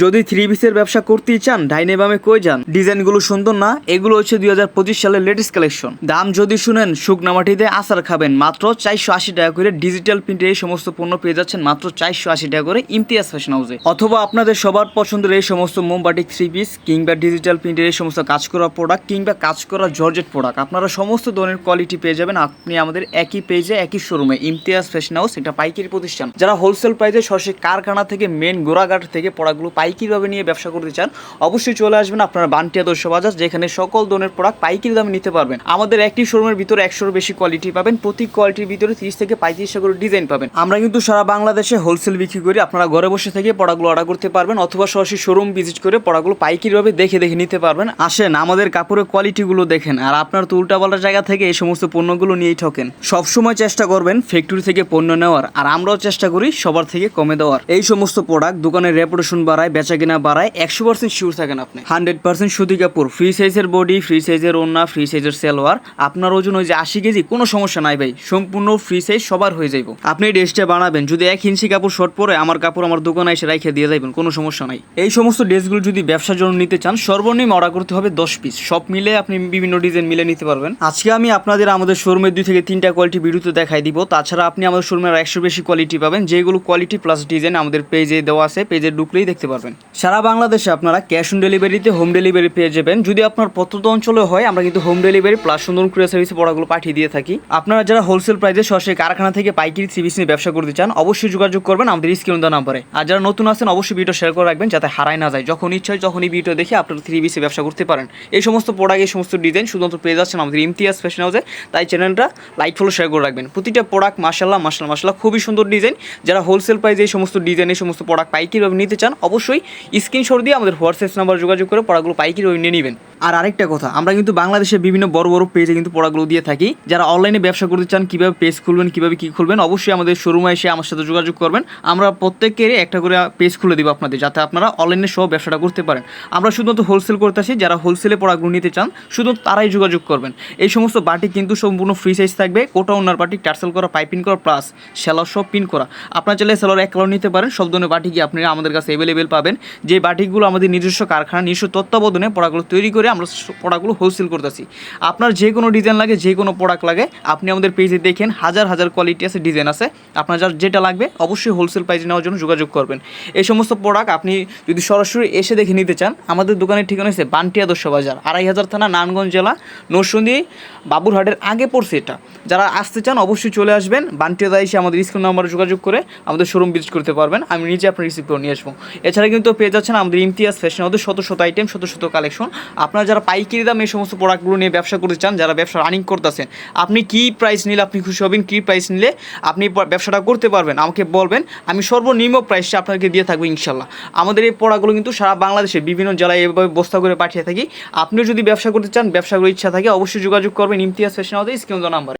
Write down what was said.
যদি থ্রি পিসের ব্যবসা করতেই চান, ডাইনে বামে কই যান? ডিজাইনগুলো সুন্দর না, এগুলো হচ্ছে দুই হাজার পঁচিশ সালের লেটেস্ট কালেকশন দাম যদি শুনেন, শুকনা মাটিতে আচার খাবেন, মাত্র চারশো আশি টাকা করে ডিজিটাল প্রিন্টের এই সমস্ত পণ্য পেয়ে যাচ্ছেন মাত্র চারশো আশি টাকা করে ইমতিয়াজ ফ্যাশন হাউসে অথবা আপনাদের সবার পছন্দের এই সমস্ত মোমবাটি থ্রি পিস কিংবা ডিজিটাল প্রিন্টের এই সমস্ত কাজ করা প্রোডাক্ট কিংবা কাজ করা জর্জেট প্রোডাক্ট আপনারা সমস্ত ধরনের কোয়ালিটি পেয়ে যাবেন। আপনি আমাদের একই পেজে একই শোরুমে ইমতিয়াজ ফ্যাশন হাউস এটা পাইকারি প্রতিষ্ঠান। যারা হোলসেল প্রাইসে সরাসরি কারখানা থেকে মেন গোড়াঘাট থেকে প্রোডাক্টগুলো পাইকারিভাবে নিয়ে ব্যবসা করতে চান, অবশ্যই চলে আসবেন আপনারা বান্টি আদর্শ বাজার, যেখানে সকল ধরনের প্রোডাক্ট পাইকারি দামে নিতে পারবেন। আমাদের একটি শোরুমের ভিতরে একশোর বেশি কোয়ালিটি পাবেন, প্রতি কোয়ালিটির ভিতরে তিরিশ থেকে পঁয়ত্রিশটা করে ডিজাইন পাবেন। আমরা কিন্তু সারা বাংলাদেশে হোলসেল বিক্রি করি, আপনারা ঘরে বসে থেকে পড়াগুলো অর্ডার করতে পারবেন, অথবা সরাসরি শোরুম ভিজিট করে প্রোডাক্টগুলো পাইকারিভাবে দেখে দেখে নিতে পারবেন। আসেন, আমাদের কাপড়ের কোয়ালিটিগুলো দেখেন, আর আপনার তো উল্টাপাল্টা জায়গা থেকে এই সমস্ত পণ্যগুলো নিয়েই ঠকেন। সবসময় চেষ্টা করবেন ফ্যাক্টরি থেকে পণ্য নেওয়ার, আর আমরাও চেষ্টা করি সবার থেকে কমে দেওয়ার। এই সমস্ত প্রোডাক্ট দোকানের রেপুটেশন বাড়ায় বেচা কিনা বাড়ায় একশো পার্সেন্ট শিওর থাকেন আপনি। হান্ড্রেড পার্সেন্ট সুতি কাপড় ফ্রি সাইজের বডি ফ্রি সাইজের ওড়না ফ্রি সাইজের সেলোয়ার, আপনার ওজন ওই যে আশি কেজি, কোনো সমস্যা নাই ভাই, সম্পূর্ণ ফ্রি সাইজ সবার হয়ে যাইব। আপনি ড্রেসটা বানাবেন, যদি এক ইঞ্চি কাপড় শর্ট পরে আমার কাপড় আমার দোকানে এসে রেখে দিয়ে যাবেন কোনো সমস্যা নাই। এই সমস্ত ড্রেসগুলো যদি ব্যবসার জন্য নিতে চান, সর্বনিম্ন অর্ডার করতে হবে দশ পিস সব মিলে আপনি বিভিন্ন ডিজাইন মিলে নিতে পারবেন। আজকে আমি আপনাদের আমাদের শোরুমের দুই থেকে তিনটা কোয়ালিটি ভিডিওতে দেখাই দিব। তাছাড়া আপনি আমাদের শোরুমের একশো বেশি কোয়ালিটি পাবেন, যেগুলো কোয়ালিটি প্লাস ডিজাইন আমাদের পেজে দেওয়া আছে পেজে ঢুকলেই দেখতে পারবেন। সারা বাংলাদেশে আপনারা ক্যাশ অন ডেলিভারিতে হোম ডেলিভারি পেয়ে যাবেন। যদি আপনার প্রত্যন্ত অঞ্চলে হয়, আমরা কিন্তু হোম ডেলিভারি প্লাস সুন্দর কুরিয়ার সার্ভিসে পড়াগুলো পাঠিয়ে দিয়ে থাকি। আপনারা যারা হোলসেল প্রাইসে সরাসরি কারখানা থেকে পাইকারি সিবিস নিয়ে ব্যবসা করতে চান, অবশ্যই যোগাযোগ করবেন আমাদের স্ক্রিন দেওয়া নাম্বারে। আর যারা নতুন আছেন, অবশ্যই ভিডিও শেয়ার করে রাখবেন যাতে হারায় না যায়। যখন ইচ্ছা হয় যখনই ভিডিও দেখে আপনারা থ্রি বিসে ব্যবসা করতে পারেন। এই সমস্ত প্রোডাক্ট এই সমস্ত ডিজাইন শুধুমাত্র পেয়ে যাচ্ছেন আমাদের ইমতিয়াজ ফ্যাশন হাউসে তাই চ্যানেলটা লাইক ফলো শেয়ার করে রাখবেন। প্রতিটা প্রোডাক্ট মাসাল্লাহ মাসাল্লাহ মাসাল্লাহ খুবই সুন্দর ডিজাইন যারা হোলসেল প্রাইসে এই সমস্ত ডিজাইন এই সমস্ত প্রোডাক্ট পাইকারিভাবে নিতে চান, অবশ্যই স্ক্রিনশট দিয়ে আমাদের হোয়াটসঅ্যাপ নাম্বার যোগাযোগ করে পড়াগুলো পাইকারিভাবে নিয়ে নেবেন। আর আরেকটা কথা, আমরা কিন্তু বাংলাদেশের বিভিন্ন বড় বড় পেজে কিন্তু প্রোডাক্টগুলো দিয়ে থাকি। যারা অনলাইনে ব্যবসা করতে চান, কীভাবে পেজ খুলবেন, কীভাবে কী খুলবেন, অবশ্যই আমাদের শোরুমে এসে আমার সাথে যোগাযোগ করবেন। আমরা প্রত্যেকেরই একটা করে পেজ খুলে দিব আপনাদের, যাতে আপনারা অনলাইনে সহ ব্যবসাটা করতে পারেন। আমরা শুধুমাত্র হোলসেল করতে আসি, যারা হোলসেলে প্রোডাক্টগুলো নিতে চান শুধু তারাই যোগাযোগ করবেন। এই সমস্ত বাটি কিন্তু সম্পূর্ণ ফ্রি সাইজ থাকবে, কোটা ওনার বাটি টার্সেল করা পাইপিং করা প্লাস সেলার সব পিন করা। আপনার চাইলে সেলার এক কালার নিতে পারেন, সব ধরনের বাটি কি আপনারা আমাদের কাছে অ্যাভেলেবেল পাবেন। যে বাটিগুলো আমাদের নিজস্ব কারখানা, নিজস্ব তত্ত্বাবধানে প্রোডাক্টগুলো তৈরি করে আমরা প্রোডাক্টগুলো হোলসেল করতেছি। আপনার যে কোনো ডিজাইন লাগে যে কোনো প্রোডাক্ট লাগে, আপনি আমাদের পেজে দেখেন, হাজার হাজার কোয়ালিটি আছে ডিজাইন আছে। আপনার যার যেটা লাগবে, অবশ্যই হোলসেল প্রাইসে নেওয়ার জন্য যোগাযোগ করবেন। এই সমস্ত প্রোডাক্ট আপনি যদি সরাসরি এসে দেখে নিতে চান, আমাদের দোকানের ঠিকানা হচ্ছে বান্টি আদর্শ বাজার, আড়াই হাজার থানা, নারায়ণগঞ্জ জেলা নরসিংদী বাবুরহাটের আগে পড়ছে এটা। যারা আসতে চান, অবশ্যই চলে আসবেন। বান্টিয়াদা এসে আমাদের স্ক্রিন নাম্বারে যোগাযোগ করে আমাদের শোরুম ভিজিট করতে পারবেন। আমি নিজে আপনার রিসিভ করে নিয়ে আসব। এছাড়া কিন্তু পেয়ে যাচ্ছেন আমাদের ইমতিয়াজ ফ্যাশন আমাদের শত শত আইটেম শত শত কালেকশন আপনারা যারা পাইকারি দাম এই সমস্ত প্রোডাক্টগুলো নিয়ে ব্যবসা করতে চান, যারা ব্যবসা রানিং করতেছেন, আপনি কি প্রাইস নিলে আপনি খুশি হবেন? কী প্রাইস নিলে আপনি ব্যবসাটা করতে পারবেন? আমাকে বলবেন, আমি সর্বনিম্ন প্রাইসটা আপনাকে দিয়ে থাকব ইনশাল্লাহ। আমাদের এই প্রোডাক্টগুলো কিন্তু সারা বাংলাদেশে বিভিন্ন জেলায় এভাবে বস্তা করে পাঠিয়ে থাকি। আপনিও যদি ব্যবসা করতে চান ব্যবসা করার ইচ্ছা থাকে, অবশ্যই যোগাযোগ করবেন। ইমতিয়াজ ফ্যাশন আমাদের স্ক্রিন নাম্বার।